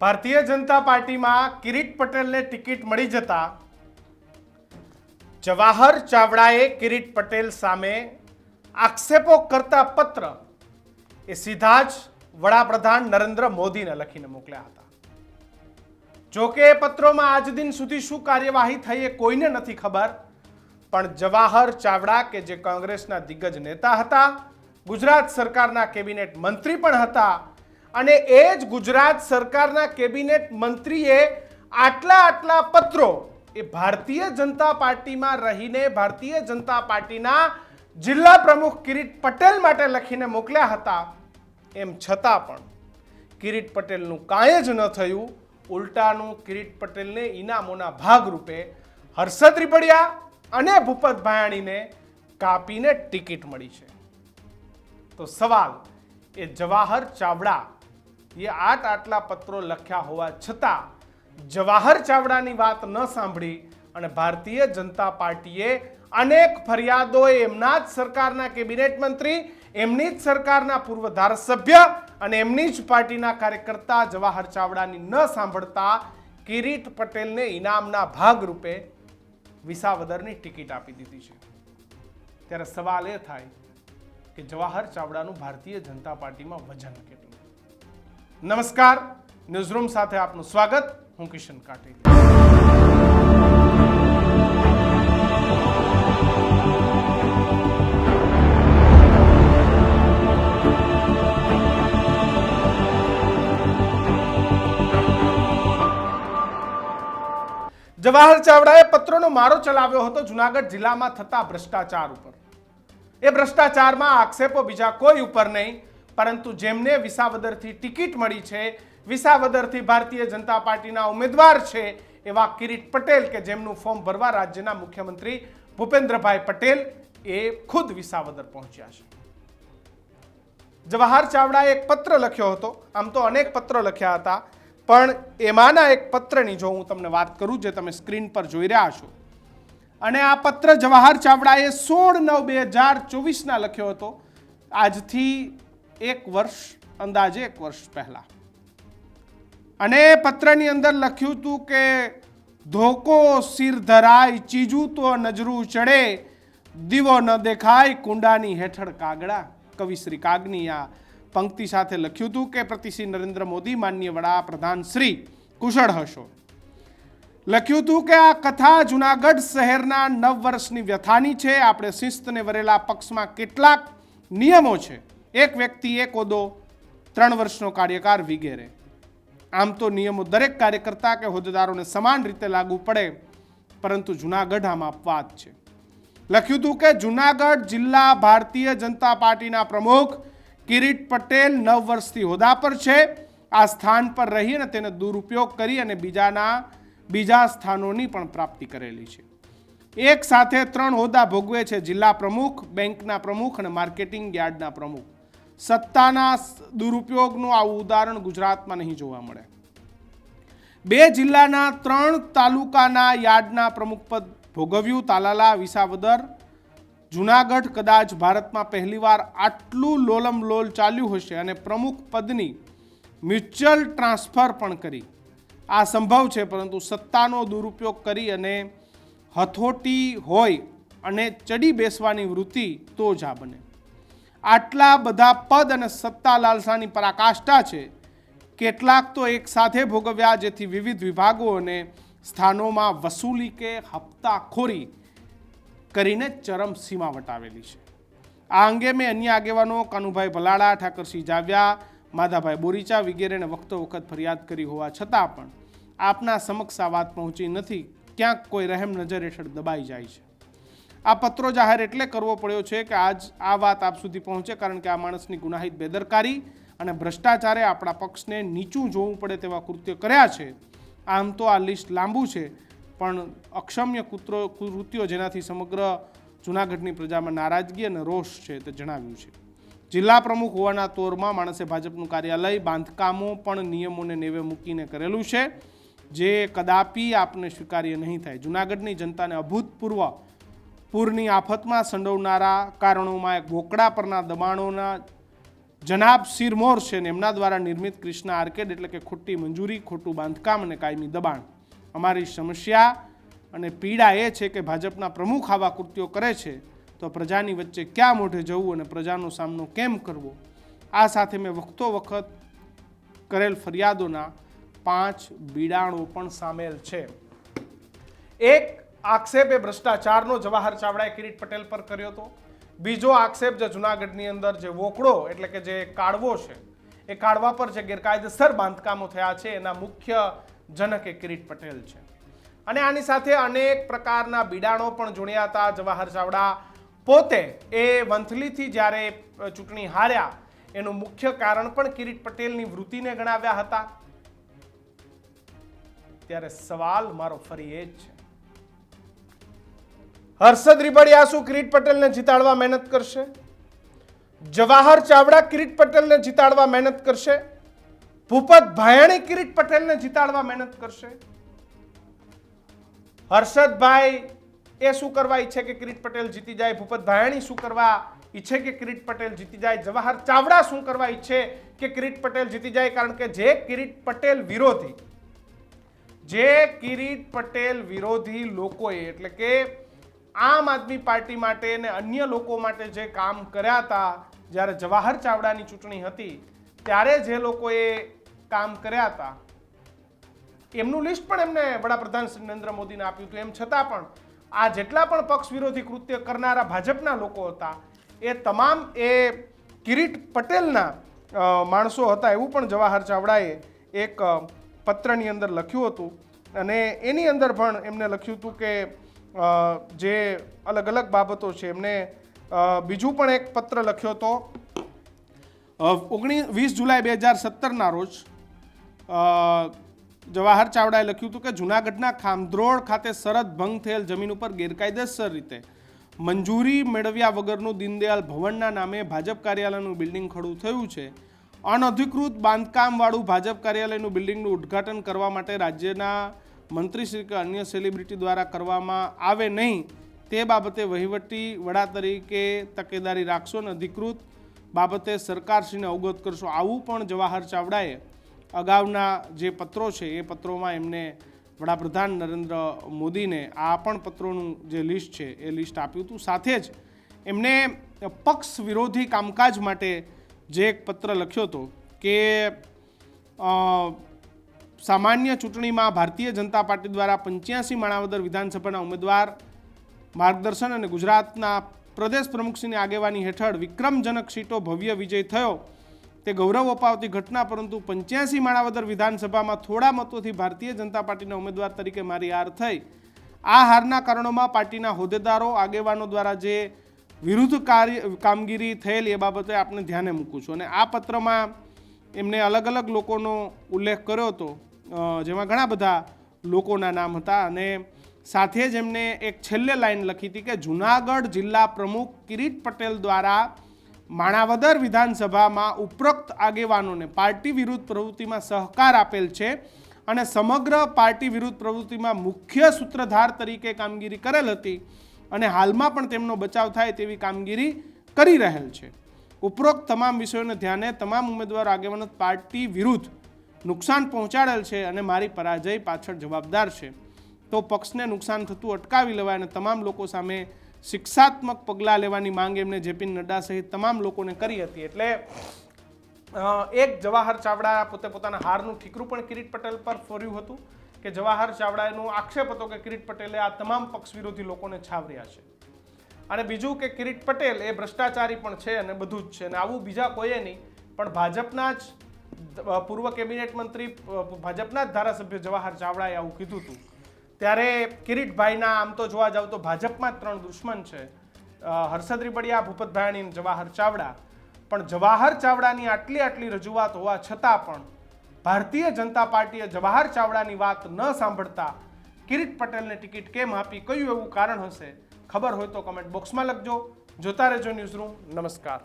ભારતીય જનતા પાર્ટીમાં કિરીટ પટેલને ટિકિટ મળી જતા જવાહર ચાવડાએ કિરીટ પટેલ સામે આક્ષેપો કરતા પત્ર એ સીધા જ વડાપ્રધાન નરેન્દ્ર મોદીને લખીને મોકલ્યા હતા. જો કે એ પત્રોમાં આજ દિન સુધી શું કાર્યવાહી થઈ એ કોઈને નથી ખબર, પણ જવાહર ચાવડા કે જે કોંગ્રેસના દિગ્ગજ નેતા હતા, ગુજરાત સરકારના કેબિનેટ મંત્રી પણ હતા અને એ જ ગુજરાત સરકારના કેબિનેટ મંત્રીએ આટલા આટલા પત્રો એ ભારતીય જનતા પાર્ટીમાં રહીને ભારતીય જનતા પાર્ટીના જિલ્લા પ્રમુખ કિરીટ પટેલ માટે લખીને મોકલ્યા હતા. એમ છતાં પણ કિરીટ પટેલનું કાંઈ જ ન થયું. ઉલટાનું કિરીટ પટેલને ઇનામોના ભાગરૂપે હર્ષદ રીપડિયા અને ભૂપત ભાયાણીને કાપીને ટિકિટ મળી છે. તો સવાલ એ જવાહર ચાવડા એ આટ આટલા પત્રો લખ્યા હોવા છતાં જવાહર ચાવડાની વાત ન સાંભળી અને ભારતીય જનતા પાર્ટીએ અનેક ફરિયાદો એમના જ સરકારના કેબિનેટ મંત્રી, એમની જ સરકારના પૂર્વ ધારાસભ્ય અને એમની જ પાર્ટીના કાર્યકર્તા જવાહર ચાવડાની ન સાંભળતા કિરીટ પટેલને ઇનામના ભાગરૂપે વિસાવદરની ટિકિટ આપી દીધી છે. ત્યારે સવાલ એ થાય કે જવાહર ચાવડાનું ભારતીય જનતા પાર્ટીમાં વજન કેટલું? નમસ્કાર. ન્યૂઝરૂમ સાથે આપનું સ્વાગત. હું કિશન કાટેલી જવાહર ચાવડાએ પત્રોનો મારો ચલાવ્યો હતો જુનાગઢ જિલ્લામાં થતા ભ્રષ્ટાચાર ઉપર. એ ભ્રષ્ટાચારમાં આક્ષેપો બીજા કોઈ ઉપર નહીં. પરંતુ જેમને વિસાવદરથી ટિકિટ મળી છે, વિસાવદરથી ભારતીય જનતા પાર્ટીના ઉમેદવાર છે, એવા કિરીટ પટેલ કે જેમનું ફોર્મ ભરવા રાજ્યના મુખ્યમંત્રી ભૂપેન્દ્રભાઈ પટેલ એ ખુદ વિસાવદર પહોંચ્યા છે. જવાહર ચાવડાએ એક પત્ર લખ્યો હતો. આમ તો અનેક પત્રો લખ્યા હતા, પણ એમાંના એક પત્રની જો હું તમને વાત કરું જે તમે સ્ક્રીન પર જોઈ રહ્યા છો. અને આ પત્ર જવાહર ચાવડાએ સોળ નવ બે હજાર ચોવીસના લખ્યો હતો. આજથી એક વર્ષ, અંદાજે એક વર્ષ પહેલા. અને પત્રની અંદર લખ્યું હતું કે, ધોકો સિર ધરાય, ચીજું તો નજરું ચડે, દીવો ન દેખાય, કુંડાની હેઠળ કાગડા. કવિ શ્રી કાગની આ પંક્તિ સાથે લખ્યું હતું કે, પ્રતિ શ્રી નરેન્દ્ર મોદી માન્ય વડાપ્રધાન શ્રી, કુશળ હશો. લખ્યું હતું કે, આ કથા જુનાગઢ શહેરના નવ વર્ષની વ્યથાની છે. આપણે શિસ્તને વરેલા પક્ષમાં કેટલાક નિયમો છે. એક વ્યક્તિ એક હોદ્દો ત્રણ વર્ષનો કાર્યકાળ વિગેરે. આમ તો નિયમો દરેક કાર્યકર્તા કે હોદ્દેદારોને સમાન રીતે લાગુ પડે, પરંતુ જુનાગઢ આમાં અપવાદ છે. લખ્યું હતું કે જુનાગઢ જિલ્લા ભારતીય જનતા પાર્ટીના પ્રમુખ કિરીટ પટેલ નવ વર્ષથી હોદ્દા પર છે. આ સ્થાન પર રહી અને તેને દુરુપયોગ કરી અને બીજાના, બીજા સ્થાનોની પણ પ્રાપ્તિ કરેલી છે. એક સાથે ત્રણ હોદ્દા ભોગવે છે જિલ્લા પ્રમુખ, બેંકના પ્રમુખ અને માર્કેટિંગ યાર્ડના પ્રમુખ. સત્તાના દુરુપયોગનું આવું ઉદાહરણ ગુજરાતમાં નહીં જોવા મળે. બે જિલ્લાના ત્રણ તાલુકાના યાર્ડના પ્રમુખપદ ભોગવ્યું તાલાલા, વિસાવદર. જુનાગઢ કદાચ ભારતમાં પહેલીવાર આટલું લોલમ લોલ ચાલ્યું હશે અને પ્રમુખ પદની મ્યુચ્યુઅલ ટ્રાન્સફર પણ કરી. આ સંભવ છે, પરંતુ સત્તાનો દુરુપયોગ કરી અને હથોટી હોય અને ચડી બેસવાની વૃત્તિ તો જ આ બને. આટલા બધા પદ અને સત્તા લાલસાની પરાકાષ્ઠા છે. કેટલાક તો એક સાથે ભોગવ્યા જેથી વિવિધ વિભાગો અને સ્થાનોમાં વસૂલી કે હપ્તાખોરી કરીને ચરમ સીમા વટાવેલી છે. આ અંગે મેં અન્ય આગેવાનો કાનુભાઈ ભલાળા ઠાકરસિંહ જાવ્યા, માધાભાઈ બોરીચા વગેરેને વખતો વખત ફરિયાદ કરી હોવા છતાં પણ આપના સમક્ષ આ વાત પહોંચી નથી. ક્યાંક કોઈ રહેમ નજર હેઠળ દબાઈ જાય છે. આ પત્રો જાહેર એટલે કરવો પડ્યો છે કે આજ આ વાત આપ સુધી પહોંચે કારણ કે આ માણસની ગુનાહિત બેદરકારી અને ભ્રષ્ટાચારે આપણા પક્ષને નીચું જોવું પડે તેવા કૃત્ય કર્યા છે. આમ તો આ લિસ્ટ લાંબુ છે, પણ અક્ષમ્ય કૂતરો કૃત્યો જેનાથી સમગ્ર જૂનાગઢની પ્રજામાં નારાજગી અને રોષ છે તે જણાવ્યું છે. જિલ્લા પ્રમુખ હોવાના તોરમાં માણસે ભાજપનું કાર્યાલય, બાંધકામો પણ નિયમોને નેવે મૂકીને કરેલું છે, જે કદાપી આપને સ્વીકાર્ય નહીં થાય. જૂનાગઢની જનતાને અભૂતપૂર્વ પૂરની આફતમાં સંડોવનારા કારણોમાં બોકડા પરના દબાણોના જનાબ સિરમોર છે ને એમના દ્વારા નિર્મિત ક્રિષ્ના આર્કેડ એટલે કે ખોટી મંજૂરી, ખોટું બાંધકામ અને કાયમી દબાણ. અમારી સમસ્યા અને પીડા એ છે કે ભાજપના પ્રમુખ આવા કૃત્યો કરે છે. તો પ્રજાની વચ્ચે ક્યાં મોઢે જવું અને પ્રજાનો સામનો કેમ કરવો? આ સાથે મેં વખતો વખત કરેલ ફરિયાદોના પાંચ બીડાણો પણ સામેલ છે. એક આક્ષેપ એ ભ્રષ્ટાચારનો જવાહર ચાવડાએ કિરીટ પટેલ પર કર્યો હતો. બીજો આક્ષેપ જે જુનાગઢની અંદર જે વોકડો એટલે કે જે કાળવો છે, એ કાળવા પર જે ગેરકાયદેસર બાંધકામો થયા છે, એના મુખ્ય જનક એ કિરીટ પટેલ છે. અને આની સાથે અનેક પ્રકારના બિડાણો પણ જોડ્યા હતા. જવાહર ચાવડા પોતે એ વંથલીથી જ્યારે ચૂંટણી હાર્યા, એનું મુખ્ય કારણ પણ કિરીટ પટેલની વૃત્તિને ગણાવ્યા હતા. ત્યારે સવાલ મારો ફરી એ જ છે. હર્ષદ રીબડિયા શું કિરીટ પટેલને જીતાડવા મહેનત કરશે? જવાહર ચાવડા કિરીટ પટેલને જીતાડવા મહેનત કરશે? ભૂપત ભાયાણી કિરીટ પટેલને જીતાડવા મહેનત કરશે? હર્ષદભાઈ, એ શું કરવા ઈચ્છે કે કિરીટ પટેલ જીતી જાય? ભૂપત ભાયાણી શું કરવા ઈચ્છે કે કિરીટ પટેલ જીતી જાય? જવાહર ચાવડા શું કરવા ઈચ્છે કે કિરીટ પટેલ જીતી જાય? કારણ કે જે કિરીટ પટેલ વિરોધી, જે કિરીટ પટેલ વિરોધી લોકોએ, એટલે કે આમ આદમી પાર્ટી માટે અને અન્ય લોકો માટે જે કામ કર્યા હતા, જ્યારે જવાહર ચાવડાની ચૂંટણી હતી, ત્યારે જે લોકોએ કામ કર્યા હતા, એમનું લિસ્ટ પણ એમને વડાપ્રધાન શ્રી નરેન્દ્ર મોદીને આપ્યું હતું. એમ છતાં પણ આ જેટલા પણ પક્ષ વિરોધી કૃત્ય કરનારા ભાજપના લોકો હતા, એ તમામ એ કિરીટ પટેલના માણસો હતા, એવું પણ જવાહર ચાવડાએ એક પત્રની અંદર લખ્યું હતું. અને એની અંદર પણ એમને લખ્યું હતું કે જે અલગ અલગ બાબતો છે. એમને બીજું પણ એક પત્ર લખ્યો હતો. ઓગણીસ વીસ જુલાઈ બે હજાર સત્તરના રોજ જવાહર ચાવડાએ લખ્યું હતું કે, જૂનાગઢના ખામદ્રોળ ખાતે સરહદ ભંગ થયેલ જમીન ઉપર ગેરકાયદેસર રીતે મંજૂરી મેળવ્યા વગરનું દીનદયાલ ભવનના નામે ભાજપ કાર્યાલયનું બિલ્ડિંગ ખડું થયું છે. અનધિકૃત બાંધકામવાળું ભાજપ કાર્યાલયનું બિલ્ડિંગનું ઉદ્ઘાટન કરવા માટે રાજ્યના મંત્રીશ્રી કે અન્ય સેલિબ્રિટી દ્વારા કરવામાં આવે નહીં, તે બાબતે વહીવટી વડા તરીકે તકેદારી રાખશો અને અધિકૃત બાબતે સરકારશ્રીને અવગત કરશો. આવું પણ જવાહર ચાવડાએ અગાઉના જે પત્રો છે, એ પત્રોમાં એમને વડાપ્રધાન નરેન્દ્ર મોદીને આ પણ પત્રોનું જે લિસ્ટ છે, એ લિસ્ટ આપ્યું હતું. સાથે જ એમને પક્ષ વિરોધી કામકાજ માટે જે એક પત્ર લખ્યો હતો કે સામાન્ય ચૂંટણીમાં ભારતીય જનતા પાર્ટી દ્વારા પંચ્યાસી માણાવદર વિધાનસભાના ઉમેદવાર માર્ગદર્શન અને ગુજરાતના પ્રદેશ પ્રમુખશ્રીની આગેવાની હેઠળ વિક્રમજનક સીટો ભવ્ય વિજય થયો. તે ગૌરવ અપાવતી ઘટના, પરંતુ પંચ્યાસી માણાવદર વિધાનસભામાં થોડા મતોથી ભારતીય જનતા પાર્ટીના ઉમેદવાર તરીકે મારી હાર થઈ. આ હારના કારણોમાં પાર્ટીના હોદ્દેદારો, આગેવાનો દ્વારા જે વિરુદ્ધ કાર્ય, કામગીરી થયેલી એ બાબતે આપણે ધ્યાને મૂકું છું. અને આ પત્રમાં એમને અલગ અલગ લોકોનો ઉલ્લેખ કર્યો હતો. જેમાં ઘણા બધા લોકોના નામ હતા અને સાથે જ એમને એક છેલ્લે લાઈન લખી હતી કે જુનાગઢ જિલ્લા પ્રમુખ કિરીટ પટેલ દ્વારા માણાવદર વિધાનસભામાં ઉપરોક્ત આગેવાનોને પાર્ટી વિરુદ્ધ પ્રવૃત્તિમાં સહકાર આપેલ છે અને સમગ્ર પાર્ટી વિરુદ્ધ પ્રવૃત્તિમાં મુખ્ય સૂત્રધાર તરીકે કામગીરી કરેલ હતી અને હાલમાં પણ તેમનો બચાવ થાય તેવી કામગીરી કરી રહેલ છે. ઉપરોક્ત તમામ વિષયોને ધ્યાને તમામ ઉમેદવાર આગેવાનો પાર્ટી વિરુદ્ધ નુકસાન પહોંચાડેલ છે અને મારી પરાજય પાછળ જવાબદાર છે. તો પક્ષને નુકસાન થતું અટકાવી લેવાય અને તમામ લોકો સામે શિક્ષાત્મક પગલાં લેવાની માંગ એમને જેપી નડ્ડા સહિત તમામ લોકોને કરી હતી. એટલે એક જવાહર ચાવડા પોતે પોતાના હારનું ઠીકરું પણ કિરીટ પટેલ પર ફોર્યું હતું કે જવાહર ચાવડાનો આક્ષેપ હતો કે કિરીટ પટેલે આ તમામ પક્ષ વિરોધી લોકોને છાવર્યા છે. અને બીજું કે કિરીટ પટેલ એ ભ્રષ્ટાચારી પણ છે અને બધું જ છે અને આવું બીજા કોઈએ નહીં, પણ ભાજપના જ પૂર્વ કેબિનેટ મંત્રી ભાજપના જ ધારાસભ્ય જવાહર ચાવડાએ આવું કીધું હતું. ત્યારે કિરીટભાઈના આમ તો જોવા જાવ તો ભાજપમાં ત્રણ દુશ્મન છે. હર્ષદ રીબડિયા ભૂપત જવાહર ચાવડા. પણ જવાહર ચાવડાની આટલી આટલી રજૂઆત હોવા છતાં પણ ભારતીય જનતા પાર્ટીએ જવાહર ચાવડાની વાત ન સાંભળતા કિરીટ પટેલને ટિકિટ કેમ આપી કયું એવું કારણ હશે? ખબર હોય તો કમેન્ટ બોક્સમાં લખજો. જોતા રહેજો ન્યૂઝરૂમ નમસ્કાર.